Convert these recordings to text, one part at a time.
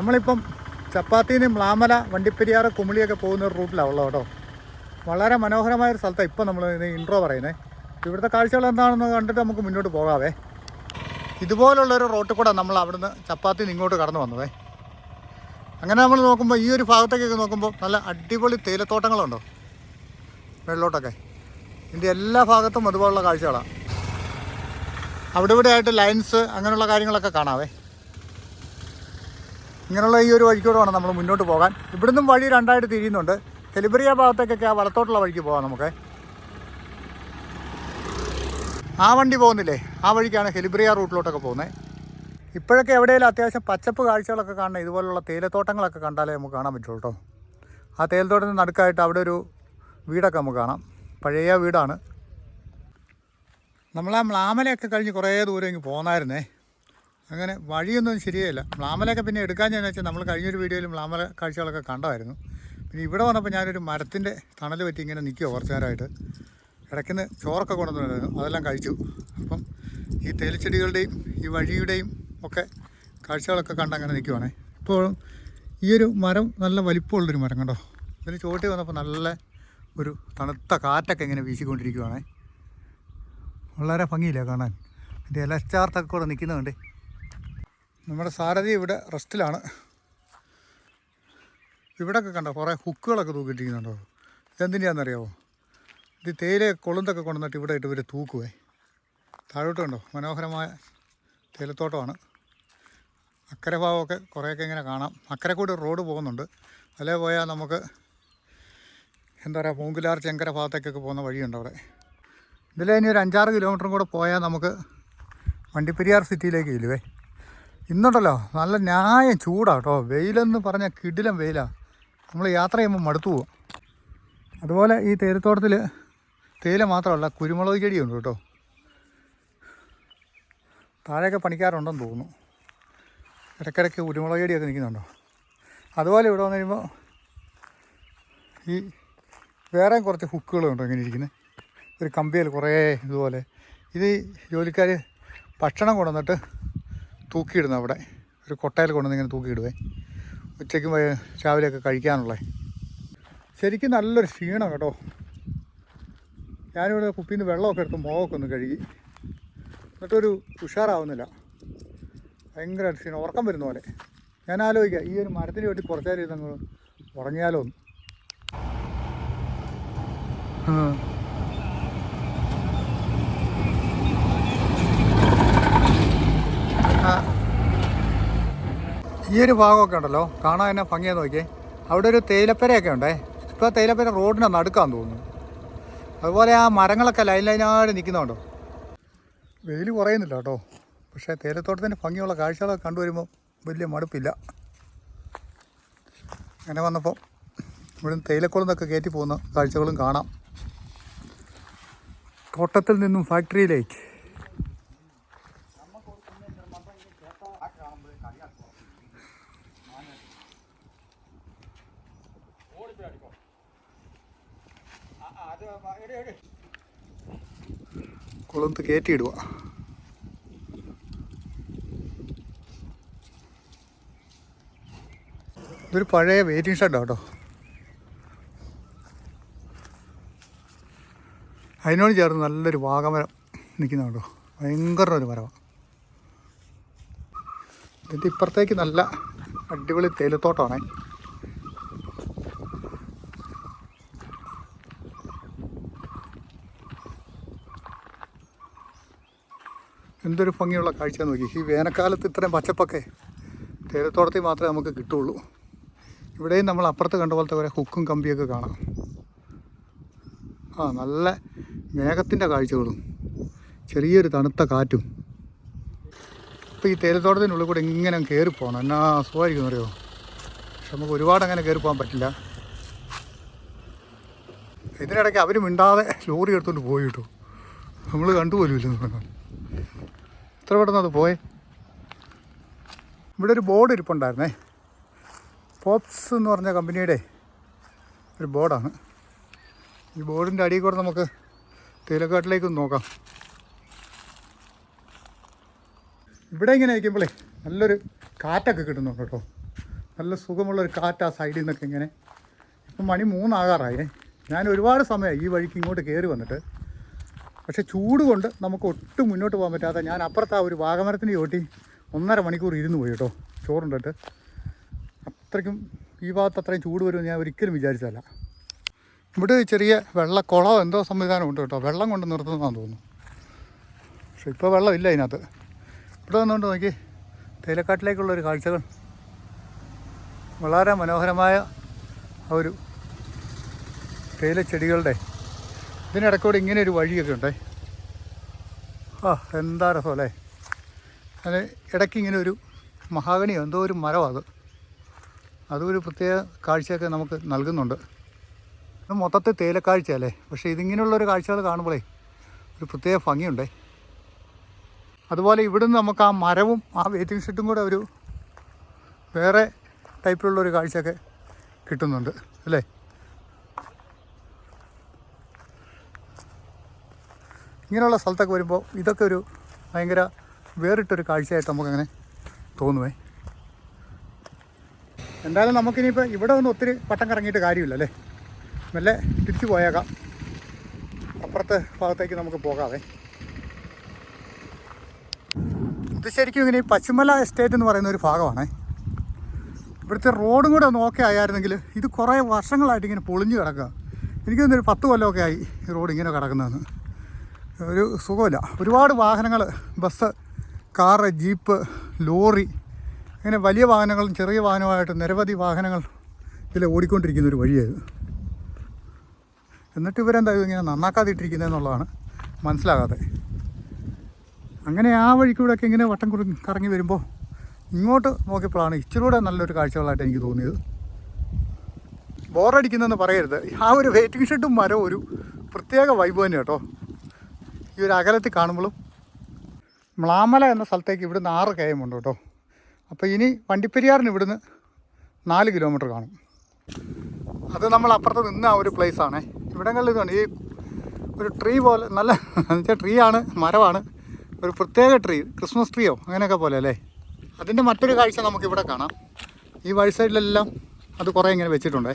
നമ്മളിപ്പം ചപ്പാത്തിന്ന് മ്ലാമല വണ്ടിപ്പെരിയാറ് കുമിളിയൊക്കെ പോകുന്ന ഒരു റൂട്ടിലാണ് ഉള്ളത് കേട്ടോ. വളരെ മനോഹരമായ ഒരു സ്ഥലത്താണ് ഇപ്പം നമ്മൾ ഇത് ഇൻട്രോ പറയുന്നത് ഇവിടുത്തെ കാഴ്ചകൾ എന്താണെന്ന് കണ്ടിട്ട് നമുക്ക് മുന്നോട്ട് പോകാവേ. ഇതുപോലുള്ളൊരു റോട്ടിൽ കൂടെ നമ്മൾ അവിടുന്ന് ചപ്പാത്തി ഇങ്ങോട്ട് കടന്നു വന്നതേ. അങ്ങനെ നമ്മൾ നോക്കുമ്പോൾ ഈ ഒരു ഭാഗത്തേക്കൊക്കെ നോക്കുമ്പോൾ നല്ല അടിപൊളി തേയിലത്തോട്ടങ്ങളുണ്ടോ? വെള്ളോട്ടൊക്കെ ഇതിന്റെ എല്ലാ ഭാഗത്തും അതുപോലുള്ള കാഴ്ചകളാണ് അവിടെ ഇവിടെ ആയിട്ട് ലൈൻസ് അങ്ങനെയുള്ള കാര്യങ്ങളൊക്കെ കാണാവേ. ഇങ്ങനെയുള്ള ഈ ഒരു വഴിക്കൂടെ വേണം നമ്മൾ മുന്നോട്ട് പോകാൻ. ഇവിടുന്നും വഴി രണ്ടായിട്ട് തിരിയുന്നുണ്ട്. തെലിബറിയ ഭാഗത്തേക്കൊക്കെ ആ വലത്തോട്ടുള്ള വഴിക്ക് പോകാം നമുക്ക്. ആ വണ്ടി പോകുന്നില്ലേ? ആ വഴിക്കാണ് ഹെലിബ്രിയ റൂട്ടിലോട്ടൊക്കെ പോകുന്നത് ഇപ്പോഴൊക്കെ എവിടെയെങ്കിലും അത്യാവശ്യം പച്ചപ്പ് കാഴ്ചകളൊക്കെ കാണണം ഇതുപോലുള്ള തേയിലത്തോട്ടങ്ങളൊക്കെ കണ്ടാലേ നമുക്ക് കാണാൻ പറ്റുള്ളൂ കേട്ടോ. ആ തേയിലത്തോട്ടത്തിന് നടുക്കായിട്ട് അവിടെ ഒരു വീടൊക്കെ നമുക്ക് കാണാം. പഴയ വീടാണ്. നമ്മൾ ആ മ്ലാമലയൊക്കെ കഴിഞ്ഞ് കുറേ ദൂരം ഇങ്ങ് പോന്നായിരുന്നേ. അങ്ങനെ വഴിയൊന്നും ശരിയല്ല മ്ലാമലയൊക്കെ പിന്നെ എടുക്കാൻ ഞാൻ വെച്ചാൽ നമ്മൾ കഴിഞ്ഞൊരു വീഡിയോയിൽ മ്ലാമല കാഴ്ചകളൊക്കെ കണ്ടായിരുന്നു. പിന്നെ ഇവിടെ വന്നപ്പോൾ ഞാനൊരു മരത്തിന്റെ തണൽ പറ്റി ഇങ്ങനെ നിൽക്കുക കുറച്ച് നേരമായിട്ട്. ഇടയ്ക്കുന്ന് ചോറൊക്കെ കൊണ്ടുവന്നിരുന്നു അതെല്ലാം കഴിച്ചു. അപ്പം ഈ തേലിച്ചെടികളുടെയും ഈ വഴിയുടെയും ഒക്കെ കാഴ്ചകളൊക്കെ കണ്ട് അങ്ങനെ നിൽക്കുവാണേ ഇപ്പോഴും ഈ ഒരു മരം നല്ല വലിപ്പമുള്ളൊരു മരം കണ്ടോ? ഇതിന് ചോട്ടി വന്നപ്പോൾ നല്ല ഒരു തണുത്ത കാറ്റൊക്കെ ഇങ്ങനെ വീശിക്കൊണ്ടിരിക്കുവാണേ. വളരെ ഭംഗിയില്ല കാണാൻ? എന്റെ ഇലച്ചാർത്തൊക്കെ കൂടെ നിൽക്കുന്നുണ്ട് നമ്മുടെ സാരഥി ഇവിടെ റെസ്റ്റിലാണ്. ഇവിടെയൊക്കെ കണ്ടോ കുറേ ഹുക്കുകളൊക്കെ തൂക്കിയിട്ടിരിക്കുന്നുണ്ടോ? ഇതെന്തിനാണെന്നറിയാമോ ഇത് തേയില കൊളുന്തൊക്കെ കൊണ്ടുവന്നിട്ട് ഇവിടെ ഇട്ട് ഇവർ തൂക്കുവേ. താഴോട്ട് കണ്ടോ മനോഹരമായ തേയിലത്തോട്ടമാണ്. അക്കരെ ഭാഗമൊക്കെ കുറേയൊക്കെ ഇങ്ങനെ കാണാം. അക്കരെ കൂടി റോഡ് പോകുന്നുണ്ട്. അല്ലേ പോയാൽ നമുക്ക് എന്താ പറയുക പൂങ്കിലാർ ചെങ്കര ഭാഗത്തേക്കൊക്കെ പോകുന്ന വഴിയുണ്ട് അവിടെ. ഇതിലെ ഇനി ഒരു അഞ്ചാറ് കിലോമീറ്ററും കൂടെ പോയാൽ നമുക്ക് വണ്ടിപ്പെരിയാർ സിറ്റിയിലേക്ക് ചെല്ലുവേ. ഇന്നുണ്ടല്ലോ നല്ല ന്യായം ചൂടാണ് കേട്ടോ. വെയിലെന്ന് പറഞ്ഞാൽ കിടിലം വെയിലാണ് നമ്മൾ യാത്ര ചെയ്യുമ്പോൾ മടുത്തു പോകും. അതുപോലെ ഈ തേരത്തോട്ടത്തിൽ തേയില മാത്രമല്ല കുരുമുളക് ചെടിയുണ്ട് കേട്ടോ. താഴെയൊക്കെ പണിക്കാറുണ്ടെന്ന് തോന്നുന്നു. ഇടയ്ക്കിടയ്ക്ക് കുരുമുളക് ചെടിയൊക്കെ നിൽക്കുന്നുണ്ടോ? അതുപോലെ ഇവിടെ വന്നു കഴിയുമ്പോൾ ഈ വേറെ കുറച്ച് ഹുക്കുകളുണ്ടോ ഇങ്ങനെ ഇരിക്കുന്നത് ഒരു കമ്പിയിൽ കുറേ ഇതുപോലെ. ഇത് ജോലിക്കാർ ഭക്ഷണം കൊണ്ടുവന്നിട്ട് തൂക്കിയിടുന്നു അവിടെ. ഒരു കൊട്ടയിൽ കൊണ്ടുവന്ന് ഇങ്ങനെ തൂക്കിയിടുവേ. ഉച്ചയ്ക്ക് രാവിലെയൊക്കെ കഴിക്കാനുള്ള. ശരിക്കും നല്ലൊരു ക്ഷീണം കേട്ടോ. ഞാനിവിടെ കുപ്പിയിൽ നിന്ന് വെള്ളമൊക്കെ എടുത്ത് മുഖമൊക്കെ ഒന്ന് കഴുകി. എന്നിട്ടൊരു ഉഷാറാവുന്നില്ല. ഭയങ്കര ക്ഷീണം. ഉറക്കം വരുന്ന പോലെ. ഞാൻ ആലോചിക്കുക ഈ ഒരു മരത്തിന് വേണ്ടി കുറച്ചേരം ഇരുന്നങ്ങ് ഉറങ്ങിയാലോ ഒന്ന് ഈ ഒരു ഭാഗമൊക്കെ ഉണ്ടല്ലോ. കാണാൻ തന്നെ ഭംഗിയാ നോക്കിയേ. അവിടെ ഒരു തേയിലപ്പരയൊക്കെ ഉണ്ടേ. ഇപ്പോൾ തേയിലപ്പര റോഡിനെ നടുക്കാന്ന് തോന്നുന്നു. അതുപോലെ ആ മരങ്ങളൊക്കെ ലൈൻ ലൈനായിട്ട് നിൽക്കുന്നുണ്ടോ? വെയിൽ കുറയുന്നില്ല കേട്ടോ. പക്ഷേ തേയിലത്തോട്ടത്തിന്റെ ഭംഗിയുള്ള കാഴ്ചകളൊക്കെ കണ്ടുവരുമ്പോൾ വലിയ മടുപ്പില്ല. അങ്ങനെ വന്നപ്പോൾ ഇവിടെ തേയിലക്കുളം എന്നൊക്കെ കയറ്റി പോകുന്ന കാഴ്ചകളും കാണാം. തോട്ടത്തിൽ നിന്നും ഫാക്ടറിയിലേക്ക് കുളത്ത് കയറ്റിയിടുക ഇതൊരു പഴയ വെയിറ്റിംഗ് ഷെഡാണ് കേട്ടോ അതിനോട് ചേർന്ന് നല്ലൊരു വാഗമരം നിൽക്കുന്ന കേട്ടോ ഭയങ്കര ഒരു മരമാണ് ഇതിന്റെ ഇപ്പുറത്തേക്ക് നല്ല അടിപൊളി തേയിലത്തോട്ടമാണേ. എന്തൊരു ഭംഗിയുള്ള കാഴ്ച നോക്കി. ഈ വേനൽക്കാലത്ത് ഇത്രയും പച്ചപ്പൊക്കെ തേരത്തോടത്തിൽ മാത്രമേ നമുക്ക് കിട്ടുള്ളൂ. ഇവിടെയും നമ്മൾ അപ്പുറത്ത് കണ്ട പോലത്തെ കുറേ ഹുക്കും കമ്പിയൊക്കെ കാണാം. ആ നല്ല മേഘത്തിന്റെ കാഴ്ചകളും ചെറിയൊരു തണുത്ത കാറ്റും. ഇപ്പോൾ ഈ തേരത്തോടത്തിനുള്ളിൽ കൂടെ ഇങ്ങനെ കയറി പോകണം എന്നാ സുഖമായിരിക്കും അറിയോ പക്ഷെ നമുക്ക് ഒരുപാട് അങ്ങനെ കയറി പോകാൻ പറ്റില്ല. ഇതിനിടയ്ക്ക് അവരും മിണ്ടാതെ ലോറി എടുത്തുകൊണ്ട് പോയിട്ടു നമ്മൾ കണ്ടുപോലുമില്ല ഇല്ലെന്ന് പറഞ്ഞു എത്ര പെട്ടെന്ന് അത് പോയേ? ഇവിടെ ഒരു ബോർഡ് ഇരിപ്പുണ്ടായിരുന്നേ. പോപ്സ് എന്ന് പറഞ്ഞ കമ്പനിയുടെ ഒരു ബോർഡാണ്. ഈ ബോർഡിന്റെ അടിയിൽ കൂടെ നമുക്ക് തേയിലക്കാട്ടിലേക്ക് നോക്കാം. ഇവിടെ ഇങ്ങനെ ഇരിക്കുമ്പോഴേ നല്ലൊരു കാറ്റൊക്കെ കിട്ടുന്നുണ്ട് കേട്ടോ. നല്ല സുഖമുള്ളൊരു കാറ്റ് ആ സൈഡിൽ നിന്നൊക്കെ ഇങ്ങനെ. ഇപ്പം മണി മൂന്നാകാറായേ. ഞാൻ ഒരുപാട് സമയമായി ഈ വഴിക്ക് ഇങ്ങോട്ട് കയറി വന്നിട്ട് പക്ഷേ ചൂട് കൊണ്ട് നമുക്ക് ഒട്ടും മുന്നോട്ട് പോകാൻ പറ്റാത്ത ഞാൻ അപ്പുറത്ത് ആ ഒരു വാഗമരത്തിന് ചോട്ടി ഒന്നര മണിക്കൂർ ഇരുന്ന് പോയി കേട്ടോ. ചോറുണ്ടിട്ട്. അത്രയ്ക്കും ഈ ഭാഗത്ത് അത്രയും ചൂട് വരുമെന്ന് ഞാൻ ഒരിക്കലും വിചാരിച്ചതല്ല. ഇവിടെ ചെറിയ വെള്ളക്കുളം എന്തോ സംവിധാനം ഉണ്ട് കേട്ടോ. വെള്ളം കൊണ്ട് നിർത്തുന്നതാണെന്ന് തോന്നുന്നു. പക്ഷെ ഇപ്പോൾ വെള്ളമില്ല അതിനകത്ത് ഇവിടെ വന്നുകൊണ്ട് നോക്കി. തേയിലക്കാട്ടിലേക്കുള്ളൊരു കാഴ്ചകൾ. വളരെ മനോഹരമായ ഒരു ഒരു തേയിലച്ചെടികളുടെ ഇതിനിടക്കൂടെ ഇങ്ങനെ ഒരു വഴിയൊക്കെ ഉണ്ടേ. ആ എന്താ രസം അല്ലേ? അത് ഇടയ്ക്ക് ഇങ്ങനെ ഒരു മഹാഗണിയോ എന്തോ ഒരു മരമാണ് അത്. അതും ഒരു പ്രത്യേക കാഴ്ചയൊക്കെ നമുക്ക് നൽകുന്നുണ്ട്. ഇത് മൊത്തത്തിൽ തേയിലക്കാഴ്ചയല്ലേ പക്ഷേ ഇതിങ്ങനെയുള്ളൊരു കാഴ്ചകൾ കാണുമ്പോഴേ ഒരു പ്രത്യേക ഭംഗിയുണ്ടേ. അതുപോലെ ഇവിടുന്ന് നമുക്ക് ആ മരവും ആ വെയിറ്റിംഗ് ഷെഡും കൂടെ ഒരു വേറെ ടൈപ്പിലുള്ളൊരു കാഴ്ചയൊക്കെ കിട്ടുന്നുണ്ട് അല്ലേ? ഇങ്ങനെയുള്ള സ്ഥലത്തൊക്കെ വരുമ്പോൾ ഇതൊക്കെ ഒരു ഭയങ്കര വേറിട്ടൊരു കാഴ്ചയായിട്ട് നമുക്കങ്ങനെ തോന്നുവേ. എന്തായാലും നമുക്കിനിയിപ്പോൾ ഇവിടെ ഒന്നും ഒത്തിരി പട്ടം കറങ്ങിയിട്ട് കാര്യമില്ല അല്ലേ മെല്ലെ തിരിച്ചു പോയേക്കാം. അപ്പുറത്തെ ഭാഗത്തേക്ക് നമുക്ക് പോകാവേ. ഇത് ശരിക്കും ഇങ്ങനെ പശ്ചിമല എസ്റ്റേറ്റ് എന്ന് പറയുന്ന ഒരു ഭാഗമാണ്. ഇവിടുത്തെ റോഡും കൂടെ നോക്കി ആയിരുന്നെങ്കിൽ ഇത് കുറേ വർഷങ്ങളായിട്ട് ഇങ്ങനെ പൊളിഞ്ഞു കിടക്കുക. എനിക്ക് പത്ത് കൊല്ലമൊക്കെ ആയി ഈ റോഡ് ഇങ്ങനെ കിടക്കുന്നതെന്ന്. ഒരു സുഖമില്ല. ഒരുപാട് വാഹനങ്ങൾ ബസ് കാറ് ജീപ്പ് ലോറി അങ്ങനെ വലിയ വാഹനങ്ങളും ചെറിയ വാഹനമായിട്ട് നിരവധി വാഹനങ്ങൾ ഇതിൽ ഓടിക്കൊണ്ടിരിക്കുന്ന ഒരു വഴിയായത് എന്നിട്ട് ഇവരെന്താ ഇങ്ങനെ നന്നാക്കാതിട്ടിരിക്കുന്നതെന്നുള്ളതാണ് മനസ്സിലാകാതെ. അങ്ങനെ ആ വഴിക്കൂടെയൊക്കെ ഇങ്ങനെ വട്ടം കുറി കറങ്ങി വരുമ്പോൾ ഇങ്ങോട്ട് നോക്കിയപ്പോഴാണ് ഇച്ചിരി കൂടെ നല്ലൊരു കാഴ്ചകളായിട്ട് എനിക്ക് തോന്നിയത്. ബോറടിക്കുന്നതെന്ന് പറയരുത്. ആ ഒരു വെയിറ്റിംഗ് ഷെഡും മരവും ഒരു പ്രത്യേക വൈബ് തന്നെ കേട്ടോ ഈ ഒരു അകലത്തിൽ കാണുമ്പോഴും മ്ലാമല എന്ന സ്ഥലത്തേക്ക് ഇവിടുന്ന് ആറ് ഉണ്ട് കേട്ടോ. അപ്പോൾ ഇനി വണ്ടിപ്പെരിയാറിന് ഇവിടുന്ന് നാല് കിലോമീറ്റർ കാണും. അത് നമ്മൾ അപ്പുറത്ത് നിന്ന ആ ഒരു ആണ്. ഇവിടങ്ങളിൽ ഇതുണ്ട് ഈ ഒരു ട്രീ പോലെ നല്ല എന്നുവെച്ചാൽ ട്രീ ആണ് മരമാണ്. ഒരു പ്രത്യേക ട്രീ ക്രിസ്മസ് ട്രീയോ അങ്ങനെയൊക്കെ പോലെ അല്ലേ? അതിന്റെ മറ്റൊരു കാഴ്ച നമുക്കിവിടെ കാണാം. ഈ വഴി സൈഡിലെല്ലാം അത് കുറേ ഇങ്ങനെ വെച്ചിട്ടുണ്ടേ.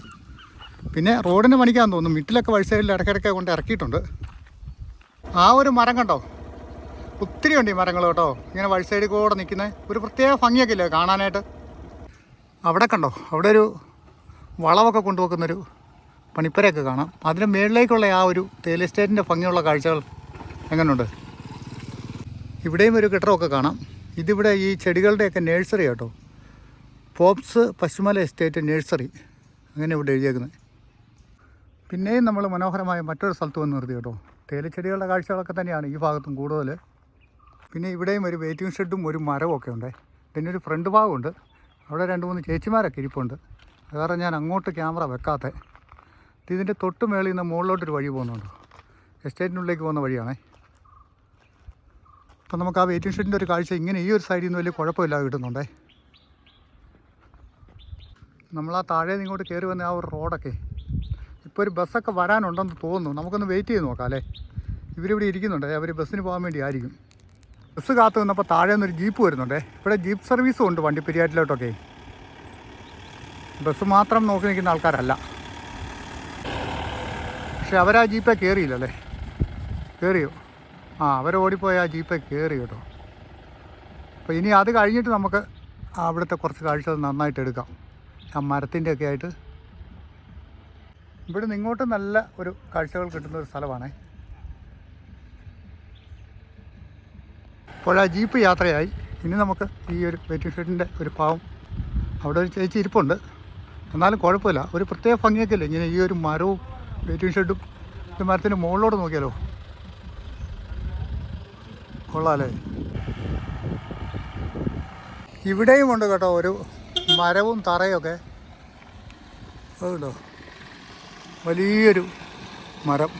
പിന്നെ റോഡിന് പണിക്കാൻ തോന്നും മിറ്റിലൊക്കെ വഴി സൈഡിൽ ഇടയ്ക്കിടയ്ക്ക് കൊണ്ട് ഇറക്കിയിട്ടുണ്ട്. ആ ഒരു മരം കണ്ടോ? ഒത്തിരി ഉണ്ട് ഈ മരങ്ങൾ കേട്ടോ. ഇങ്ങനെ വഴി സൈഡിൽ കൂടെ നിൽക്കുന്ന. ഒരു പ്രത്യേക ഭംഗിയൊക്കെ ഇല്ലേ കാണാനായിട്ട്? അവിടെ കണ്ടോ? അവിടെ ഒരു വളമൊക്കെ കൊണ്ടുവെക്കുന്നൊരു പണിപ്പരയൊക്കെ കാണാം. അതിന് മേളിലേക്കുള്ള ആ ഒരു തേയില എസ്റ്റേറ്റിന്റെ ഭംഗിയുള്ള കാഴ്ചകൾ എങ്ങനെയുണ്ട് ഇവിടെയും ഒരു കെട്ടിടമൊക്കെ കാണാം. ഇതിവിടെ ഈ ചെടികളുടെയൊക്കെ നേഴ്സറി കേട്ടോ പോപ്സ് പശ്ചിമല എസ്റ്റേറ്റ് നേഴ്സറി അങ്ങനെ ഇവിടെ എഴുതിയേക്കുന്നത് പിന്നെയും നമ്മൾ മനോഹരമായ മറ്റൊരു സ്ഥലത്ത് വന്ന് നിർത്തി കേട്ടോ. തേയിലച്ചെടികളുടെ കാഴ്ചകളൊക്കെ തന്നെയാണ് ഈ ഭാഗത്തും കൂടുതൽ പിന്നെ ഇവിടെയും ഒരു വെയിറ്റിംഗ് ഷെഡും ഒരു മരവും ഒക്കെ ഉണ്ട്. പിന്നെ ഒരു ഫ്രണ്ട് ഭാഗമുണ്ട്. അവിടെ രണ്ട് മൂന്ന് ചേച്ചിമാരൊക്കെ ഇരിപ്പുണ്ട്. അത് ഞാൻ അങ്ങോട്ട് ക്യാമറ വെക്കാത്ത. ഇതിന്റെ തൊട്ട് മേളിൽ നിന്ന് മുകളിലോട്ടൊരു വഴി പോകുന്നുണ്ട്. എസ്റ്റേറ്റിനുള്ളിലേക്ക് പോകുന്ന വഴിയാണേ. അപ്പം നമുക്ക് ആ വെയിറ്റിംഗ് ഷെഡിന്റെ ഒരു കാഴ്ച ഇങ്ങനെ ഈ ഒരു സൈഡിൽ നിന്ന് വലിയ കുഴപ്പമില്ലാതെ കിട്ടുന്നുണ്ടേ. നമ്മൾ ആ താഴേന്ന് ഇങ്ങോട്ട് കയറി വന്ന ആ ഒരു റോഡൊക്കെ ഇപ്പോൾ ഒരു ബസ്സൊക്കെ വരാനുണ്ടെന്ന് തോന്നുന്നു. നമുക്കൊന്ന് വെയിറ്റ് ചെയ്ത് നോക്കാം അല്ലേ? ഇവരിവിടെ ഇരിക്കുന്നുണ്ട്. അവർ ബസ്സിന് പോകാൻ വേണ്ടി ആയിരിക്കും ബസ് കാത്തു നിന്നപ്പോൾ താഴെ നിന്നൊരു ജീപ്പ് വരുന്നുണ്ടേ. ഇവിടെ ജീപ്പ് സർവീസും ഉണ്ട് വണ്ടിപ്പെരിയാറ്റിലോട്ടൊക്കെ ബസ് മാത്രം നോക്കി നിൽക്കുന്ന ആൾക്കാരല്ല. പക്ഷെ അവരാ ജീപ്പേ കയറിയില്ലല്ലേ കയറിയോ ആ അവർ ഓടിപ്പോയ ആ ജീപ്പേ കയറി കേട്ടോ. അപ്പോൾ ഇനി അത് കഴിഞ്ഞിട്ട് നമുക്ക് അവിടുത്തെ കുറച്ച് കാഴ്ചകൾ നന്നായിട്ട് എടുക്കാം. ആ മരത്തിന്റെ ഒക്കെ ആയിട്ട് ഇവിടെ നിന്ന് ഇങ്ങോട്ട് നല്ല ഒരു കാഴ്ചകൾ കിട്ടുന്ന ഒരു സ്ഥലമാണേ. അപ്പോൾ ആ ജീപ്പ് യാത്രയായി. ഇനി നമുക്ക് ഈ ഒരു വെയിറ്റിംഗ് ഷെഡിന്റെ ഒരു പാവം അവിടെ ഒരു ചേച്ചി ഇരിപ്പുണ്ട്. എന്നാലും കുഴപ്പമില്ല. ഒരു പ്രത്യേക ഭംഗിയൊക്കെ ഇല്ല ഇങ്ങനെ ഈ ഒരു മരവും വെയിറ്റിംഗ് ഷെഡും ഈ മരത്തിന്റെ മുകളിലോട്ട് നോക്കിയാലോ? കൊള്ളാലേ ഇവിടെയും ഉണ്ട് കേട്ടോ ഒരു മരവും തറയൊക്കെ. അതുണ്ടോ? വലിയൊരു മരം.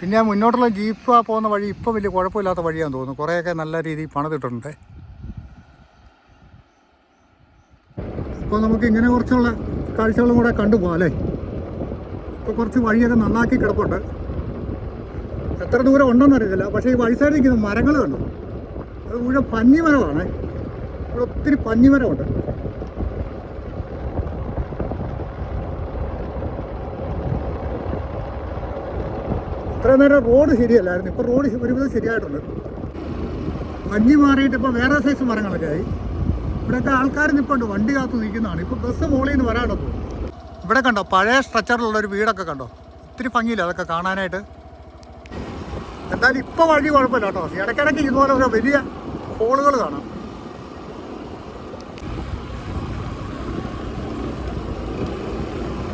പിന്നെ മുന്നോട്ടുള്ള ജീപ്പ് പോകുന്ന വഴി ഇപ്പം വലിയ കുഴപ്പമില്ലാത്ത വഴിയാന്ന് തോന്നുന്നു. കുറേയൊക്കെ നല്ല രീതിയിൽ പണിതിട്ടുണ്ട്. അപ്പോൾ നമുക്ക് ഇങ്ങനെ കുറച്ചുള്ള കാഴ്ചകളും കൂടെ കണ്ടുപോകാം അല്ലേ? ഇപ്പോൾ കുറച്ച് വഴിയൊക്കെ നന്നാക്കി കിടപ്പുണ്ട്. എത്ര ദൂരം ഉണ്ടെന്ന് അറിയത്തില്ല. പക്ഷേ ഈ വഴി സൈഡിൽ നിൽക്കുന്ന മരങ്ങൾ കണ്ടു? അത് മുഴുവൻ പഞ്ഞിമരമാണ് ഇവിടെ ഒത്തിരി പഞ്ഞിമരമുണ്ട് ഇത്രയും നേരം റോഡ് ശരിയല്ലായിരുന്നു. ഇപ്പോൾ റോഡ് ഒരുവിധം ശരിയായിട്ടുണ്ട്. മഞ്ഞ് മാറിയിട്ട് ഇപ്പോൾ വേറെ സൈസ് മരങ്ങളൊക്കെ ആയി. ഇവിടെയൊക്കെ ആൾക്കാർ നിൽപ്പുണ്ട് വണ്ടി കാത്തു നിൽക്കുന്നതാണ്. ഇപ്പോൾ ബസ് മുകളിൽ നിന്ന് വരാണോ ഇവിടെ കണ്ടോ? പഴയ സ്ട്രക്ചറിലുള്ള ഒരു വീടൊക്കെ കണ്ടോ? ഒത്തിരി ഭംഗിയില്ല അതൊക്കെ കാണാനായിട്ട്. എന്തായാലും ഇപ്പോൾ വഴി കുഴപ്പമില്ല കേട്ടോ. ഇടയ്ക്കിടയ്ക്ക് ഇതുപോലെ ഓരോ വലിയ ഹോളുകൾ കാണാം.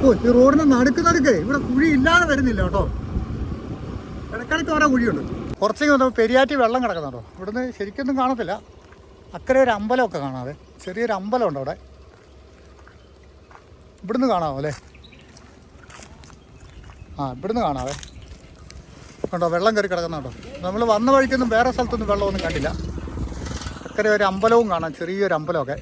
ഓ ഈ റോഡിന് നടുക്ക് നടുക്കേ. ഇവിടെ കുഴി ഇല്ലാതെ വരുന്നില്ല കേട്ടോ. ഇടയ്ക്കിടയ്ക്ക് ഓരോ കുഴിയുണ്ട്. കുറച്ച് വന്നപ്പോൾ പെരിയാറ്റി വെള്ളം കിടക്കുന്നുണ്ടോ? ഇവിടുന്ന് ശരിക്കൊന്നും കാണത്തില്ല. അക്കരെ ഒരു അമ്പലമൊക്കെ കാണാതെ ചെറിയൊരു അമ്പലമുണ്ട് അവിടെ. ഇവിടുന്ന് കാണാമോ അല്ലേ? ആ ഇവിടുന്ന് കാണാവേ. കണ്ടോ വെള്ളം കയറി കിടക്കുന്നുണ്ടോ നമ്മൾ വന്ന വഴിക്കൊന്നും വേറെ സ്ഥലത്തൊന്നും വെള്ളമൊന്നും കണ്ടില്ല. അക്കരെ ഒരു അമ്പലവും കാണാം ചെറിയൊരു അമ്പലമൊക്കെ.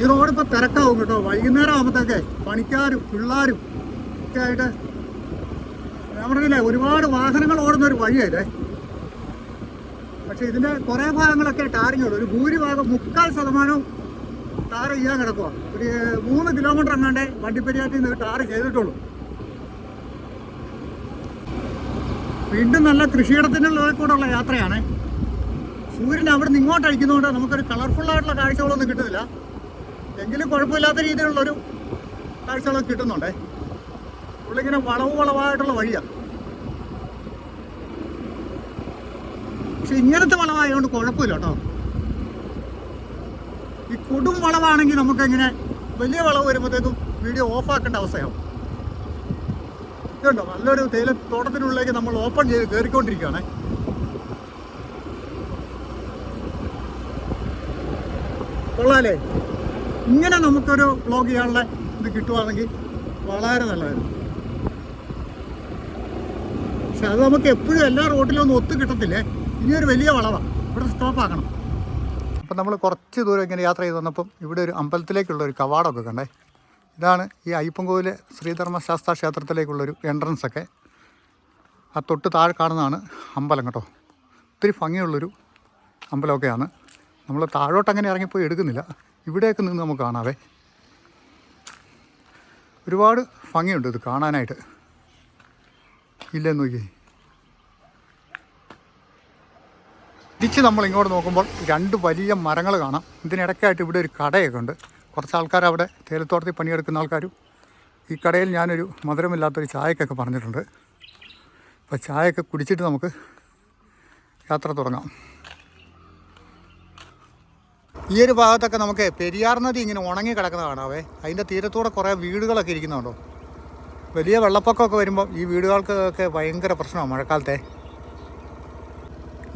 ഈ റോഡിപ്പോൾ തിരക്കാവും കേട്ടോ. വൈകുന്നേരം ആകുമ്പോഴത്തേക്കെ പണിക്കാരും പിള്ളേരും ഒക്കെ ആയിട്ട് ഞാൻ ഒരുപാട് വാഹനങ്ങൾ ഓടുന്ന ഒരു വഴിയല്ലേ പക്ഷെ ഇതിന്റെ കുറേ ഭാഗങ്ങളൊക്കെ ടാറിങ്ങുള്ളൂ ഒരു ഭൂരിഭാഗം മുക്കാൽ ശതമാനവും ടാർ ചെയ്യാൻ കിടക്കുക ഒരു മൂന്ന് കിലോമീറ്റർ എങ്ങാണ്ട് വണ്ടിപ്പെരിയാറ്റിൽ നിന്ന് ടാർ ചെയ്തിട്ടുള്ളൂ. വീണ്ടും നല്ല കൃഷിയിടത്തിനുള്ള കൂടെ ഉള്ള യാത്രയാണ്. സൂര്യൻ അവിടെ നിന്ന് ഇങ്ങോട്ട് അടിക്കുന്നതുകൊണ്ട് നമുക്കൊരു കളർഫുള്ളായിട്ടുള്ള കാഴ്ചകളൊന്നും കിട്ടുന്നില്ല. എങ്കിലും കുഴപ്പമില്ലാത്ത രീതിയിലുള്ളൊരു കാഴ്ചകളൊക്കെ കിട്ടുന്നുണ്ടേ. പുള്ളിങ്ങനെ വളവ് വളവായിട്ടുള്ള വഴിയാണ് പക്ഷെ ഇങ്ങനത്തെ വളവായതുകൊണ്ട് കുഴപ്പമില്ല കേട്ടോ. ഈ കൊടും വളവാണെങ്കിൽ നമുക്കിങ്ങനെ വലിയ വളവ് വരുമ്പോഴത്തേക്കും വീഡിയോ ഓഫ് ആക്കേണ്ട അവസ്ഥയാവും. ഇതുണ്ടോ? നല്ലൊരു തേയില തോട്ടത്തിനുള്ളിലേക്ക് നമ്മൾ ഓപ്പൺ ചെയ്ത് കയറിക്കൊണ്ടിരിക്കുകയാണേ. കൊള്ളാലേ. ഇങ്ങനെ നമുക്കൊരു വ്ളോഗ് ചെയ്യാനുള്ള ഇത് കിട്ടുവാണെങ്കിൽ വളരെ നല്ലതായിരുന്നു. പക്ഷെ അത് നമുക്ക് എപ്പോഴും എല്ലാ റോട്ടിലും ഒന്നും ഒത്തു കിട്ടത്തില്ലേ? ഇനിയൊരു വലിയ വളവാണ് ഇവിടെ സ്റ്റോപ്പ് ആക്കണം. അപ്പം നമ്മൾ കുറച്ച് ദൂരം ഇങ്ങനെ യാത്ര ചെയ്ത് വന്നപ്പം ഇവിടെ ഒരു അമ്പലത്തിലേക്കുള്ള ഒരു കവാടമൊക്കെ കണ്ടേ. ഇതാണ് ഈ അയ്യപ്പൻകോവിലെ ശ്രീധർമ്മശാസ്ത്ര ക്ഷേത്രത്തിലേക്കുള്ളൊരു എൻട്രൻസ് ഒക്കെ. ആ തൊട്ട് താഴെ കാണുന്നതാണ് അമ്പലം കേട്ടോ. ഒത്തിരി ഭംഗിയുള്ളൊരു അമ്പലമൊക്കെയാണ്. നമ്മൾ താഴോട്ട് അങ്ങനെ ഇറങ്ങിപ്പോയി എടുക്കുന്നില്ല. ഇവിടെയൊക്കെ നിന്ന് നമുക്ക് കാണാവേ. ഒരുപാട് ഭംഗിയുണ്ട് ഇത് കാണാനായിട്ട്. ഇല്ലെന്ന് നോക്കി. തിരിച്ച് നമ്മൾ ഇങ്ങോട്ട് നോക്കുമ്പോൾ രണ്ട് വലിയ മരങ്ങൾ കാണാം. ഇതിനിടയ്ക്കായിട്ട് ഇവിടെ ഒരു കടയൊക്കെ ഉണ്ട്. കുറച്ച് ആൾക്കാർ അവിടെ തേലത്തോട്ടത്തിൽ പണിയെടുക്കുന്ന ആൾക്കാരും ഈ കടയിൽ ഞാനൊരു മധുരമില്ലാത്തൊരു ചായക്കൊക്കെ പറഞ്ഞിട്ടുണ്ട്. അപ്പോൾ ചായയൊക്കെ കുടിച്ചിട്ട് നമുക്ക് യാത്ര തുടങ്ങാം. ഈ ഒരു ഭാഗത്തൊക്കെ നമുക്ക് പെരിയാർ നദി ഇങ്ങനെ ഉണങ്ങി കിടക്കുന്ന കാണാവേ. അതിന്റെ തീരത്തൂടെ കുറേ വീടുകളൊക്കെ ഇരിക്കുന്നുണ്ടോ? വലിയ വെള്ളപ്പൊക്കമൊക്കെ വരുമ്പോൾ ഈ വീടുകൾക്കൊക്കെ ഭയങ്കര പ്രശ്നമാണ് മഴക്കാലത്തെ.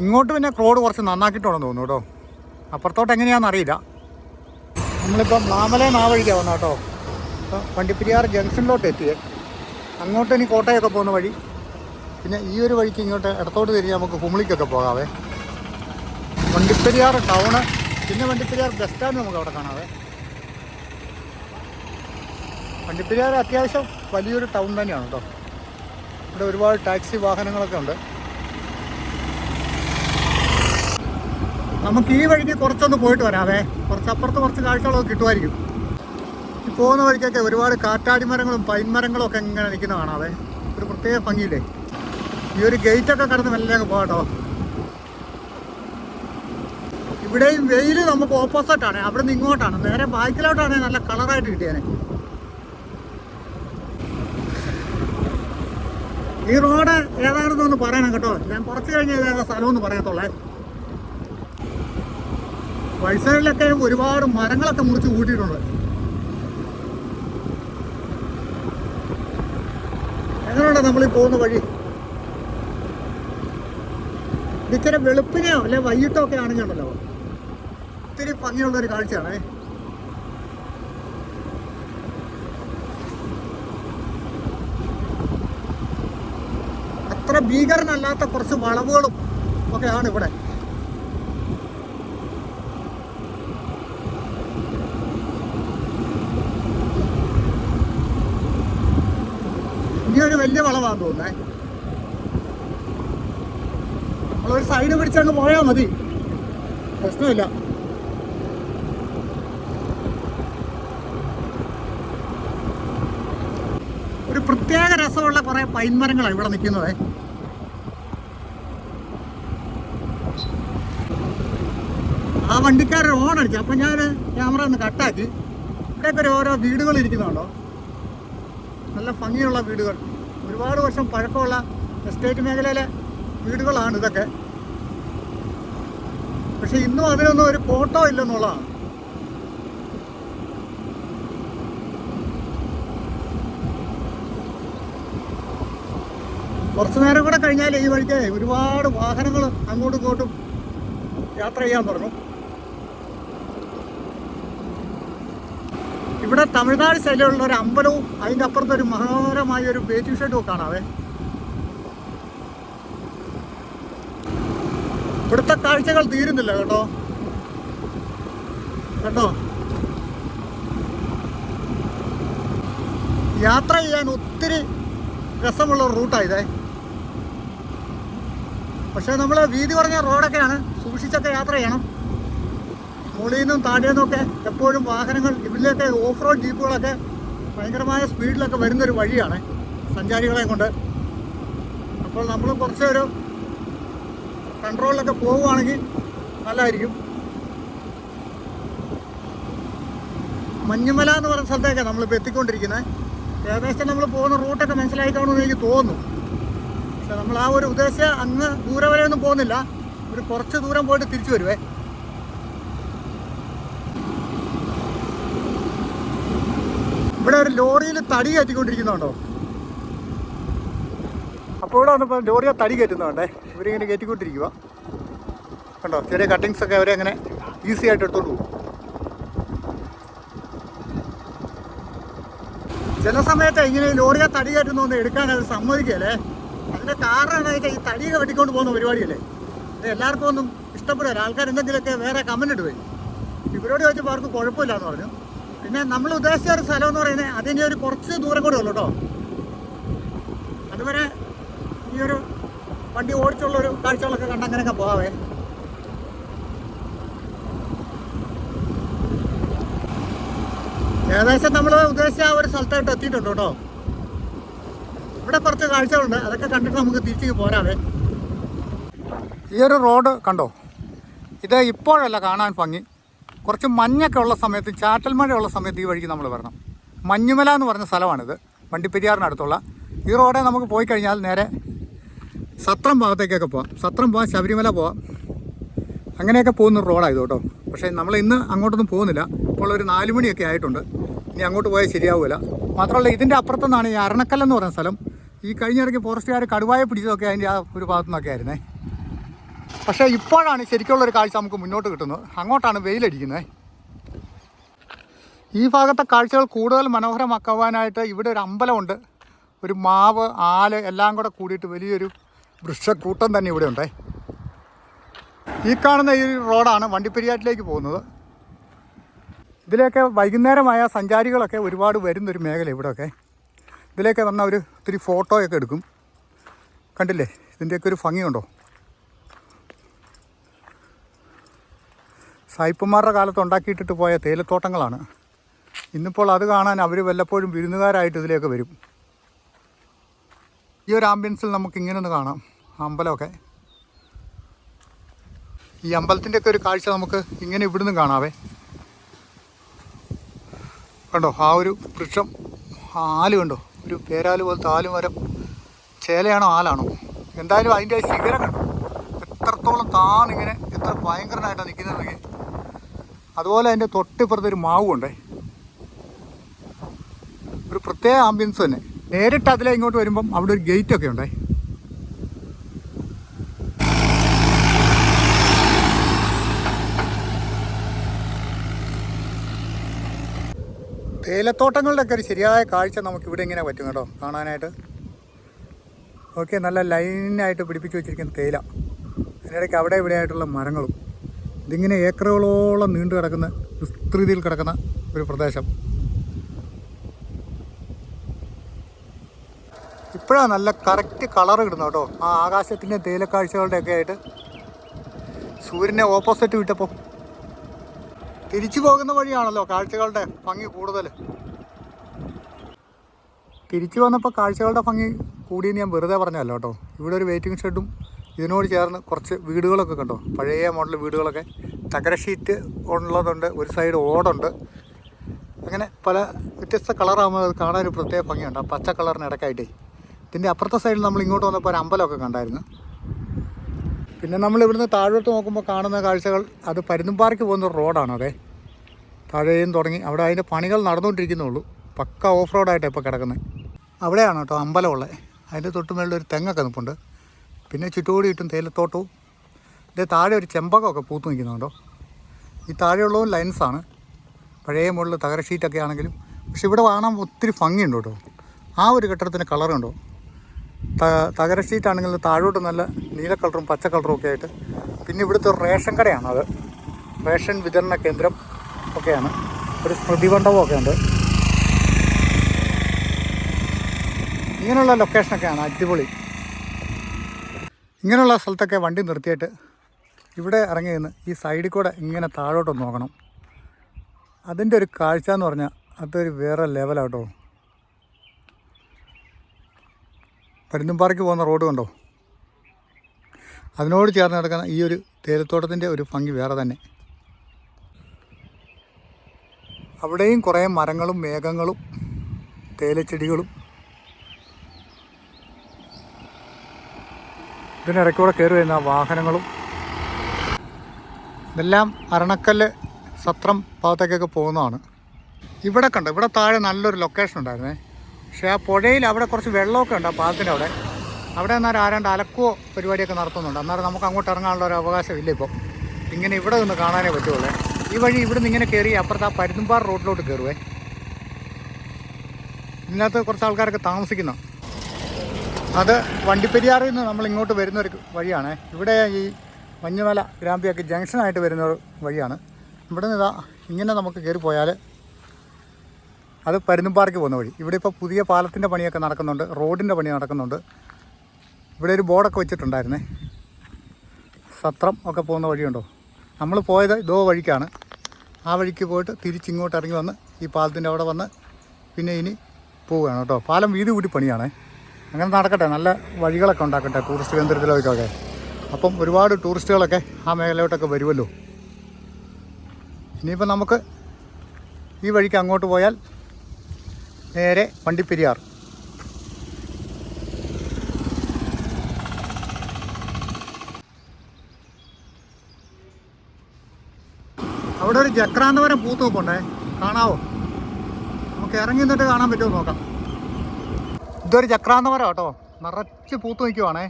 ഇങ്ങോട്ട് പിന്നെ റോഡ് കുറച്ച് നന്നാക്കിയിട്ടുണ്ടെന്ന് തോന്നുന്നു കേട്ടോ. അപ്പുറത്തോട്ട് എങ്ങനെയാണെന്ന് അറിയില്ല. നമ്മളിപ്പം മാമല നാവഴിക്കാണ് വന്ന കേട്ടോ. അപ്പോൾ വണ്ടിപ്പെരിയാർ ജംഗ്ഷനിലോട്ട് എത്തിയേ. അങ്ങോട്ട് ഇനി കോട്ടയൊക്കെ പോകുന്ന വഴി. പിന്നെ ഈ ഒരു വഴിക്ക് ഇങ്ങോട്ട് ഇടത്തോട്ട് തിരിഞ്ഞ് നമുക്ക് കുമിളിക്കൊക്കെ പോകാവേ. വണ്ടിപ്പെരിയാർ ടൗണ് പിന്നെ വണ്ടിപ്പെരിയാർ ബസ് സ്റ്റാൻഡ് നമുക്ക് അവിടെ കാണാവേ. വണ്ടിപ്പെരിയാർ അത്യാവശ്യം വലിയൊരു ടൗൺ തന്നെയാണ് കേട്ടോ. ഇവിടെ ഒരുപാട് ടാക്സി വാഹനങ്ങളൊക്കെ ഉണ്ട്. നമുക്ക് ഈ വഴിക്ക് കുറച്ചൊന്ന് പോയിട്ട് വരാവേ. കുറച്ചപ്പുറത്ത് കുറച്ച് കാഴ്ചകളൊക്കെ കിട്ടുമായിരിക്കും. ഈ പോകുന്ന വഴിക്കൊക്കെ ഒരുപാട് കാറ്റാടി മരങ്ങളും പൈൻ മരങ്ങളും ഒക്കെ ഇങ്ങനെ നിൽക്കുന്ന കാണാവേ. ഒരു പ്രത്യേക ഭംഗിയില്ലേ? ഈ ഒരു ഗേറ്റൊക്കെ കടന്ന് മെല്ലെ പോകട്ടോ ഇവിടെയും വെയിൽ നമുക്ക് ഓപ്പോസിറ്റാണ് അവിടെ നിന്ന് ഇങ്ങോട്ടാണ്. നേരെ ബാക്കിലോട്ടാണെങ്കിൽ നല്ല കളറായിട്ട് കിട്ടിയാനെ. ഈ റോഡ് ഏതാണെന്നൊന്ന് പറയണം കേട്ടോ. ഞാൻ കുറച്ച് കഴിഞ്ഞ് ഏതാ സ്ഥലമെന്ന് പറയത്തുള്ളേ. വഴിസൈഡിലൊക്കെ ഒരുപാട് മരങ്ങളൊക്കെ മുറിച്ച് കൂട്ടിയിട്ടുണ്ട്. എങ്ങനെയുണ്ട് നമ്മൾ ഈ പോകുന്ന വഴി? ഇച്ചിരി വെളുപ്പിനെയോ അല്ലെ വൈകിട്ടോ ഒക്കെ ആണെങ്കിൽ ഉണ്ടല്ലോ ഒത്തിരി ഭംഗിയുള്ള ഒരു കാഴ്ചയാണേ. അത്ര ഭീകരനല്ലാത്ത കുറച്ച് വളവുകളും ഒക്കെയാണ് ഇവിടെ. ഇനിയൊരു വലിയ വളവാന്ന് തോന്നുന്നേ. നമ്മളൊരു സൈഡ് പിടിച്ചങ്ങ് പോയാൽ മതി. പ്രശ്നമില്ല. ഒരു പ്രത്യേക രസമുള്ള കുറേ പൈൻമരങ്ങളാണ് ഇവിടെ നിൽക്കുന്നത്. വണ്ടിക്കാരൻ ഓൺ അടിച്ചു. അപ്പം ഞാൻ ക്യാമറ ഒന്ന് കട്ടാക്കി ഇവിടെയൊക്കെ ഒരു ഓരോ വീടുകൾ ഇരിക്കുന്നുണ്ടോ? നല്ല ഭംഗിയുള്ള വീടുകൾ. ഒരുപാട് വർഷം പഴക്കമുള്ള എസ്റ്റേറ്റ് മേഖലയിലെ വീടുകളാണ് ഇതൊക്കെ. പക്ഷെ ഇന്നും അതിനൊന്നും ഒരു ഫോട്ടോ ഇല്ലെന്നുള്ളതാണ്. കുറച്ചു നേരം കൂടെ കഴിഞ്ഞാൽ ഈ വഴിക്ക് ഒരുപാട് വാഹനങ്ങൾ അങ്ങോട്ടും ഇങ്ങോട്ടും യാത്ര ചെയ്യാൻ തുടങ്ങും. ഇവിടെ തമിഴ്നാട് ശൈലിയിലുള്ള ഒരു അമ്പലവും അതിന്റെ അപ്പുറത്ത് ഒരു മനോഹരമായ ഒരു ബേറ്റിംഗ് ഷെഡും കാണാവേ. ഇവിടുത്തെ കാഴ്ചകൾ തീരുന്നില്ല കേട്ടോ. കേട്ടോ? യാത്ര ചെയ്യാൻ ഒത്തിരി രസമുള്ള റൂട്ടാണ് പക്ഷേ നമ്മൾ വീതി കുറഞ്ഞ റോഡൊക്കെയാണ് സൂക്ഷിച്ചൊക്കെ യാത്ര ചെയ്യണം. മുകളിൽ നിന്നും താഴെ നിന്നൊക്കെ എപ്പോഴും വാഹനങ്ങൾ ഇതിലൊക്കെ ഓഫ് റോഡ് ജീപ്പുകളൊക്കെ ഭയങ്കരമായ സ്പീഡിലൊക്കെ വരുന്നൊരു വഴിയാണ് സഞ്ചാരികളെ കൊണ്ട്. അപ്പോൾ നമ്മൾ കുറച്ച് ഒരു കൺട്രോളിലൊക്കെ പോവുകയാണെങ്കിൽ നല്ലതായിരിക്കും. മഞ്ഞുമല എന്ന് പറയുന്ന സ്ഥലത്തേക്കാണ് നമ്മളിപ്പോൾ എത്തിക്കൊണ്ടിരിക്കുന്നത്. ഏകദേശം നമ്മൾ പോകുന്ന റൂട്ടൊക്കെ മനസ്സിലായി കാണുമെന്ന് എനിക്ക് തോന്നുന്നു. പക്ഷെ നമ്മൾ ആ ഒരു ഉദ്ദേശം അങ്ങ് ദൂരെ വരെ ഒന്നും പോകുന്നില്ല. ഒരു കുറച്ച് ദൂരം പോയിട്ട് തിരിച്ചു വരുവേ. ഒരു ലോറിയിൽ തടി കയറ്റിക്കൊണ്ടിരിക്കുന്നുണ്ടോ? അപ്പോൾ ഇവിടെ വന്നപ്പോൾ ലോറിയ തടി കയറ്റുന്നുണ്ടേ ഇവരിങ്ങനെ കയറ്റിക്കൊണ്ടിരിക്കുക കണ്ടോ? ചെറിയ കട്ടിങ്സ് ഒക്കെ അവരെ അങ്ങനെ ഈസി ആയിട്ട് എടുത്തോണ്ട് പോകും. ചില സമയത്ത് ഇങ്ങനെ ലോറിയ തടി കയറ്റുന്നൊന്ന് എടുക്കാൻ അത് സമ്മതിക്കല്ലേ അതിന്റെ കാരണം ഈ തടിയൊക്കെ വെട്ടിക്കൊണ്ട് പോകുന്ന പരിപാടിയല്ലേ? ഇത് എല്ലാവർക്കും ഒന്നും ഇഷ്ടപ്പെടില്ല ആൾക്കാർ എന്തെങ്കിലുമൊക്കെ വേറെ കമന്റ് ഇടുവേ. ഇവരോട് ചോദിച്ചപ്പോൾ അവർക്ക് കുഴപ്പമില്ല എന്ന് പറഞ്ഞു. പിന്നെ നമ്മൾ ഉദ്ദേശിച്ച ഒരു സ്ഥലം എന്ന് പറയുന്നത് അതിന് ഒരു കുറച്ച് ദൂരം കൂടെ ഉള്ളൂ കേട്ടോ. അതുവരെ ഈ ഒരു വണ്ടി ഓടിച്ചുള്ള ഒരു കാഴ്ചകളൊക്കെ കണ്ട് അങ്ങനെയൊക്കെ പോകാവേ. ഏകദേശം നമ്മൾ ഉദ്ദേശിച്ച ആ ഒരു സ്ഥലത്തായിട്ട് എത്തിയിട്ടുണ്ട് കേട്ടോ. ഇവിടെ കുറച്ച് കാഴ്ചകളുണ്ട് അതൊക്കെ കണ്ടിട്ട് നമുക്ക് തിരിച്ചു പോരാവേ. ഈ ഒരു റോഡ് കണ്ടോ? ഇത് ഇപ്പോഴല്ല കാണാൻ ഭംഗി. കുറച്ച് മഞ്ഞൊക്കെ ഉള്ള സമയത്ത് ചാറ്റൽ മഴയുള്ള സമയത്ത് ഈ വഴിക്ക് നമ്മൾ വരണം. മഞ്ഞുമല എന്ന് പറഞ്ഞ സ്ഥലമാണിത്. വണ്ടിപ്പെരിയാറിനടുത്തുള്ള ഈ റോഡെ നമുക്ക് പോയി കഴിഞ്ഞാൽ നേരെ സത്രം ഭാഗത്തേക്കൊക്കെ പോവാം. സത്രം പോവാം ശബരിമല പോവാം. അങ്ങനെയൊക്കെ പോകുന്ന റോഡായത് കേട്ടോ. പക്ഷേ നമ്മൾ ഇന്ന് അങ്ങോട്ടൊന്നും പോകുന്നില്ല. ഇപ്പോൾ ഒരു നാല് മണിയൊക്കെ ആയിട്ടുണ്ട്. ഇനി അങ്ങോട്ട് പോയാൽ ശരിയാവില്ല മാത്രമല്ല ഇതിന്റെ അപ്പുറത്തുനിന്നാണ് ഈ അരണക്കല്ലെന്ന് പറയുന്ന സ്ഥലം. ഈ കഴിഞ്ഞിടയ്ക്ക് ഫോറസ്റ്റുകാർ കടുവായ പിടിച്ചതൊക്കെ അതിന്റെ ആ ഒരു ഭാഗത്തു നിന്നൊക്കെ ആയിരുന്നേ. പക്ഷേ ഇപ്പോഴാണ് ശരിക്കുള്ളൊരു കാഴ്ച നമുക്ക് മുന്നോട്ട് കിട്ടുന്നത്. അങ്ങോട്ടാണ് വെയിലടിക്കുന്നത്. ഈ ഭാഗത്തെ കാഴ്ചകൾ കൂടുതൽ മനോഹരമാക്കുവാനായിട്ട് ഇവിടെ ഒരു അമ്പലമുണ്ട്. ഒരു മാവ് ആൽ എല്ലാം കൂടെ കൂടിയിട്ട് വലിയൊരു വൃക്ഷക്കൂട്ടം തന്നെ ഇവിടെ ഉണ്ട്. ഈ കാണുന്ന ഈ റോഡാണ് വണ്ടിപ്പെരിയാറ്റിലേക്ക് പോകുന്നത്. ഇതിലേക്ക് വൈകുന്നേരമായ സഞ്ചാരികളൊക്കെ ഒരുപാട് വരുന്നൊരു മേഖല ഇവിടെയൊക്കെ. ഇതിലേക്ക് വന്ന ഒരു ഒത്തിരി ഫോട്ടോയൊക്കെ എടുക്കും. കണ്ടില്ലേ? ഇതിന്റെയൊക്കെ ഒരു ഭംഗിയുണ്ടോ? സായിപ്പന്മാരുടെ കാലത്ത് ഉണ്ടാക്കിയിട്ടിട്ട് പോയ തേയിലത്തോട്ടങ്ങളാണ്. ഇന്നിപ്പോൾ അത് കാണാൻ അവർ വല്ലപ്പോഴും വിരുന്നുകാരായിട്ട് ഇതിലേക്ക് വരും. ഈ ഒരു ആംബിയൻസിൽ നമുക്ക് ഇങ്ങനെ ഒന്ന് കാണാം. അമ്പലമൊക്കെ. ഈ അമ്പലത്തിന്റെ ഒക്കെ ഒരു കാഴ്ച നമുക്ക് ഇങ്ങനെ ഇവിടുന്ന് കാണാവേ. കണ്ടോ ആ ഒരു വൃക്ഷം ആൽ കണ്ടോ? ഒരു പേരാൽ പോലത്തെ ആലുമരം ചേലയാണോ ആലാണോ? എന്തായാലും അതിന്റെ ശിഖരം കണ്ടോ? എത്രത്തോളം താണിങ്ങനെ എത്ര ഭയങ്കരനായിട്ടാണ് നിൽക്കുന്നത് അതുപോലെ അതിന്റെ തൊട്ടിപ്പുറത്ത് ഒരു മാവുണ്ടേ. ഒരു പ്രത്യേക ആംബിയൻസ് തന്നെ. നേരിട്ട് അതിലെ ഇങ്ങോട്ട് വരുമ്പം അവിടെ ഒരു ഗേറ്റ് ഒക്കെ ഉണ്ടേ. തേയിലത്തോട്ടങ്ങളുടെ ഒക്കെ ഒരു ശരിയായ കാഴ്ച നമുക്ക് ഇവിടെ ഇങ്ങനെ പറ്റും കേട്ടോ? കാണാനായിട്ട്. ഓക്കെ നല്ല ലൈനായിട്ട് പിടിപ്പിച്ച് വെച്ചിരിക്കുന്ന തേയില. അതിനിടയ്ക്ക് അവിടെ ഇവിടെ ആയിട്ടുള്ള മരങ്ങളും. ഇതിങ്ങനെ ഏക്കറുകളോളം നീണ്ടു കിടക്കുന്ന വിസ്തൃതിയിൽ കിടക്കുന്ന ഒരു പ്രദേശം. ഇപ്പോഴാണ് നല്ല കറക്റ്റ് കളർ കിട്ടുന്നത് കേട്ടോ. ആ ആകാശത്തിന്റെ തേയിലക്കാഴ്ചകളുടെ ഒക്കെ ആയിട്ട് സൂര്യനെ ഓപ്പോസിറ്റ് വിട്ടപ്പോൾ തിരിച്ചു പോകുന്ന വഴിയാണല്ലോ കാഴ്ചകളുടെ ഭംഗി കൂടുതൽ. തിരിച്ചു വന്നപ്പോൾ കാഴ്ചകളുടെ ഭംഗി കൂടിയെന്ന് ഞാൻ വെറുതെ പറഞ്ഞല്ലോ കേട്ടോ. ഇവിടെ ഒരു വെയിറ്റിംഗ് ഷെഡും ഇതിനോട് ചേർന്ന് കുറച്ച് വീടുകളൊക്കെ കണ്ടോ? പഴയ മോഡൽ വീടുകളൊക്കെ. തകര ഷീറ്റ് ഉള്ളതുണ്ട് ഒരു സൈഡ് ഓടുണ്ട്. അങ്ങനെ പല വ്യത്യസ്ത കളറാകുമ്പോൾ അത് കാണാൻ ഒരു പ്രത്യേക ഭംഗിയുണ്ട്. ആ പച്ച കളറിന് ഇടയ്ക്കായിട്ടേ. ഇതിന്റെ അപ്പുറത്തെ സൈഡിൽ നമ്മൾ ഇങ്ങോട്ട് വന്നപ്പോൾ ഒരു അമ്പലമൊക്കെ കണ്ടായിരുന്നു. പിന്നെ നമ്മൾ ഇവിടുന്ന് താഴോട്ട് നോക്കുമ്പോൾ കാണുന്ന കാഴ്ചകൾ അത് പരുന്തുംപാറയ്ക്ക് പോകുന്ന റോഡാണ് അതെ താഴെയും തുടങ്ങി അവിടെ അതിന്റെ പണികൾ നടന്നുകൊണ്ടിരിക്കുന്നുള്ളൂ. പക്ക ഓഫ് റോഡായിട്ടാണ് ഇപ്പോൾ കിടക്കുന്നത് അവിടെയാണ് കേട്ടോ അമ്പലമുള്ളത് അതിന്റെ തൊട്ട് ഒരു തെങ്ങൊക്കെ നിൽപ്പുണ്ട് പിന്നെ ചുറ്റുകൂടിയിട്ടും തേയിലത്തോട്ടവും. ഇതിന്റെ താഴെ ഒരു ചെമ്പകമൊക്കെ പൂത്ത് നിൽക്കുന്നുണ്ടോ ഈ താഴെയുള്ളതും ലൈൻസാണ്. പഴയ മുകളിൽ തകര ഷീറ്റൊക്കെ ആണെങ്കിലും പക്ഷെ ഇവിടെ കാണാൻ ഒത്തിരി ഭംഗിയുണ്ട് കേട്ടോ. ആ ഒരു കെട്ടിടത്തിന് കളറുണ്ടോ ത തകര ഷീറ്റാണെങ്കിൽ താഴോട്ട് നല്ല നീല കളറും പച്ച കളറും ഒക്കെ ആയിട്ട്. പിന്നെ ഇവിടുത്തെ റേഷൻ കടയാണ് അത്. റേഷൻ വിതരണ കേന്ദ്രം ഒക്കെയാണ്. ഒരു സ്മൃതി മണ്ഡപമൊക്കെ ഉണ്ട്. ഇങ്ങനെയുള്ള ലൊക്കേഷനൊക്കെയാണ് അടിപൊളി. ഇങ്ങനെയുള്ള സ്ഥലത്തൊക്കെ വണ്ടി നിർത്തിയിട്ട് ഇവിടെ ഇറങ്ങി നിന്ന് ഈ സൈഡിൽ കൂടെ ഇങ്ങനെ താഴോട്ട് നോക്കണം. അതിന്റെ ഒരു കാഴ്ച എന്ന് പറഞ്ഞാൽ അതൊരു വേറെ ലെവലാട്ടോ പരുന്തുംപാറയ്ക്ക് പോകുന്ന റോഡ് കണ്ടോ? അതിനോട് ചേർന്ന് കിടക്കുന്ന ഈ ഒരു തേയിലത്തോട്ടത്തിന്റെ ഒരു ഭംഗി വേറെ തന്നെ. അവിടെയും കുറേ മരങ്ങളും മേഘങ്ങളും തേയിലച്ചെടികളും ഇതിനിടയ്ക്കൂടെ കയറി വരുന്ന വാഹനങ്ങളും ഇതെല്ലാം അരണക്കല്ല് സത്രം ഭാഗത്തേക്കൊക്കെ പോകുന്നതാണ്. ഇവിടെ കണ്ടോ ഇവിടെ താഴെ നല്ലൊരു ലൊക്കേഷൻ ഉണ്ടായിരുന്നേ. പക്ഷേ ആ പുഴയിൽ അവിടെ കുറച്ച് വെള്ളമൊക്കെ ഉണ്ട് ആ പാലത്തിന്റെ അവിടെ. അവിടെ എന്നാലും ആരാണ്ട് അലക്കുവോ പരിപാടിയൊക്കെ നടത്തുന്നുണ്ട്. അന്നേരം നമുക്ക് അങ്ങോട്ട് ഇറങ്ങാനുള്ള ഒരു അവകാശം ഇല്ല ഇങ്ങനെ ഇവിടെ നിന്ന് കാണാനേ പറ്റുള്ളൂ. ഈ വഴി ഇവിടുന്ന് ഇങ്ങനെ കയറി അപ്പുറത്ത് ആ പരുന്തുംപാറ റോഡിലോട്ട് കയറുവേ ഇതിനകത്ത് കുറച്ച് ആൾക്കാരൊക്കെ താമസിക്കുന്ന അത് വണ്ടിപ്പെരിയാറിൽ നിന്ന് നമ്മൾ ഇങ്ങോട്ട് വരുന്ന ഒരു വഴിയാണ്. ഇവിടെ ഈ മഞ്ഞുമല ഗ്രാമ്പിയൊക്കെ ജംഗ്ഷനായിട്ട് വരുന്ന വഴിയാണ്. ഇവിടെ നിന്ന് ഇതാ ഇങ്ങനെ നമുക്ക് കയറി പോയാൽ അത് പരുന്നുംപാറയ്ക്ക് പോകുന്ന വഴി. ഇവിടെ ഇപ്പോൾ പുതിയ പാലത്തിന്റെ പണിയൊക്കെ നടക്കുന്നുണ്ട് റോഡിന്റെ പണി നടക്കുന്നുണ്ട്. ഇവിടെ ഒരു ബോർഡൊക്കെ വെച്ചിട്ടുണ്ടായിരുന്നേ. സത്രം ഒക്കെ പോകുന്ന വഴിയുണ്ടോ? നമ്മൾ പോയത് ഇതോ വഴിക്കാണ്. ആ വഴിക്ക് പോയിട്ട് തിരിച്ചിങ്ങോട്ട് ഇറങ്ങി വന്ന് ഈ പാലത്തിന്റെ അവിടെ വന്ന് പിന്നെ ഇനി പോവുകയാണ് കേട്ടോ. പാലം വീതി കൂടി പണിയാണേ. അങ്ങനെ നടക്കട്ടെ നല്ല വഴികളൊക്കെ ഉണ്ടാക്കട്ടെ ടൂറിസ്റ്റ് കേന്ദ്രത്തിലേക്കൊക്കെ. അപ്പം ഒരുപാട് ടൂറിസ്റ്റുകളൊക്കെ ആ മേഖലയോട്ടൊക്കെ വരുമല്ലോ. ഇനിയിപ്പോൾ നമുക്ക് ഈ വഴിക്ക് അങ്ങോട്ട് പോയാൽ നേരെ വണ്ടിപ്പെരിയാർ അവിടെ ഒരു ചക്രാന്തപുരം പൂത്തുവെപ്പുണ്ടേ കാണാവോ? നമുക്ക് ഇറങ്ങി നിന്നിട്ട് കാണാൻ പറ്റുമോ നോക്കാം. ഇതൊരു ചക്രാന്ത മരം കേട്ടോ. നിറച്ച് പൂത്ത് നിൽക്കുവാണേ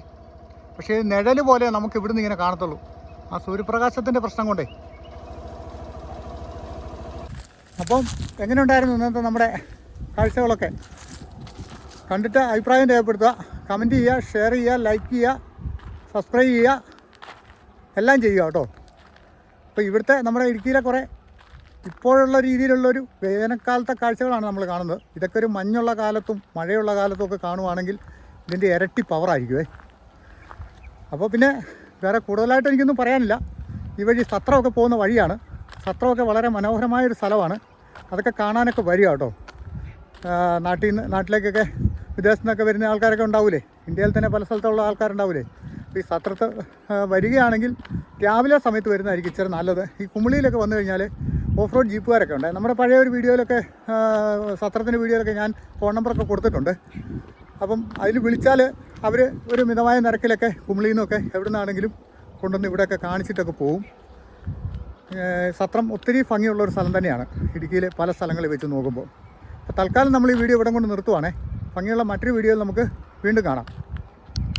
പക്ഷേ നിഴൽ പോലെ നമുക്ക് ഇവിടുന്ന് ഇങ്ങനെ കാണത്തുള്ളൂ. ആ സൂര്യപ്രകാശത്തിന്റെ പ്രശ്നം കൊണ്ടേ. അപ്പം എങ്ങനെയുണ്ടായിരുന്നു ഇന്നത്തെ നമ്മുടെ കാഴ്ചകളൊക്കെ? കണ്ടിട്ട് അഭിപ്രായം രേഖപ്പെടുത്തുക. കമന്റ് ചെയ്യുക ഷെയർ ചെയ്യുക ലൈക്ക് ചെയ്യുക സബ്സ്ക്രൈബ് ചെയ്യുക. എല്ലാം ചെയ്യുക കേട്ടോ. അപ്പോൾ ഇവിടുത്തെ നമ്മുടെ ഇടുക്കിയിലെ കുറേ ഇപ്പോഴുള്ള രീതിയിലുള്ളൊരു വേനൽക്കാലത്തെ കാഴ്ചകളാണ് നമ്മൾ കാണുന്നത്. ഇതൊക്കെ ഒരു മഞ്ഞുള്ള കാലത്തും മഴയുള്ള കാലത്തും ഒക്കെ കാണുവാണെങ്കിൽ ഇതിന്റെ ഇരട്ടി പവറായിരിക്കുമേ അപ്പോൾ പിന്നെ വേറെ കൂടുതലായിട്ട് എനിക്കൊന്നും പറയാനില്ല. ഈ വഴി സത്രമൊക്കെ പോകുന്ന വഴിയാണ്. സത്രമൊക്കെ വളരെ മനോഹരമായൊരു സ്ഥലമാണ്. അതൊക്കെ കാണാനൊക്കെ വരിക കേട്ടോ. നാട്ടിൽ നിന്ന് നാട്ടിലേക്കൊക്കെ വിദേശത്തു നിന്നൊക്കെ വരുന്ന ആൾക്കാരൊക്കെ ഉണ്ടാവില്ലേ ഇന്ത്യയിൽ തന്നെ പല സ്ഥലത്തുള്ള ആൾക്കാരുണ്ടാവില്ലേ ഈ സത്രത്ത് വരികയാണെങ്കിൽ രാവിലെ സമയത്ത് വരുന്നതായിരിക്കും ഇച്ചിരി നല്ലത്. ഈ കുമിളിയിലൊക്കെ വന്നു കഴിഞ്ഞാൽ ഓഫ് റോഡ് ജീപ്പുകാരൊക്കെ ഉണ്ട്. നമ്മുടെ പഴയ ഒരു വീഡിയോയിലൊക്കെ സത്രത്തിന്റെ വീഡിയോയിലൊക്കെ ഞാൻ ഫോൺ നമ്പറൊക്കെ കൊടുത്തിട്ടുണ്ട്. അപ്പം അതിൽ വിളിച്ചാൽ അവർ ഒരു മിതമായ നിരക്കിലൊക്കെ കുമിളിയിൽ നിന്നൊക്കെ എവിടെ നിന്നാണെങ്കിലും കൊണ്ടുവന്ന് ഇവിടെയൊക്കെ കാണിച്ചിട്ടൊക്കെ പോവും. സത്രം ഒത്തിരി ഭംഗിയുള്ള ഒരു സ്ഥലം തന്നെയാണ്. ഇടുക്കിയിലെ പല സ്ഥലങ്ങളിൽ വെച്ച് നോക്കുമ്പോൾ. അപ്പോൾ തൽക്കാലം നമ്മൾ ഈ വീഡിയോ ഇവിടെ കൊണ്ട് നിർത്തുവാണേ. ഭംഗിയുള്ള മറ്റൊരു വീഡിയോയിൽ നമുക്ക് വീണ്ടും കാണാം.